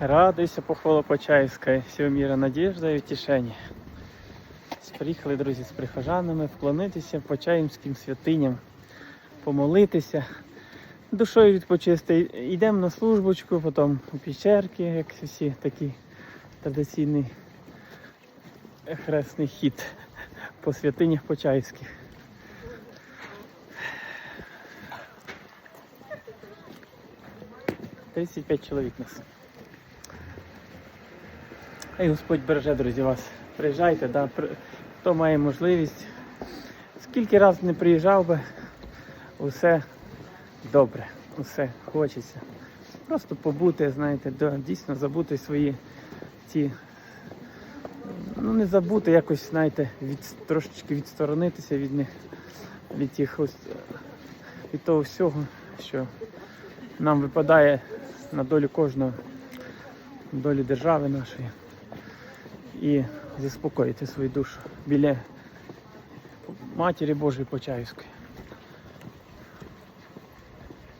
Радуйся, похвала Почаївська, всього міра надіжда і утішення. Приїхали, друзі, з прихожанами вклонитися Почаївським святиням, помолитися, душою відпочисти. Йдемо на службочку, потім у піщерки, як всі такі традиційний хресний хід по святинях Почаївських. Тридцять п'ять чоловік нас. Хай Господь береже, друзі, вас. Приїжджайте, да, хто має можливість. Скільки разів не приїжджав би, усе добре, усе хочеться. Просто побути, знаєте, дійсно забути свої ті. Ну, не забути якось, знаєте, від, трошечки відсторонитися від них, від тих ось, від того всього, що нам випадає на долю кожного, долю держави нашої і заспокоїти свою душу біля Матері Божої Почаївської.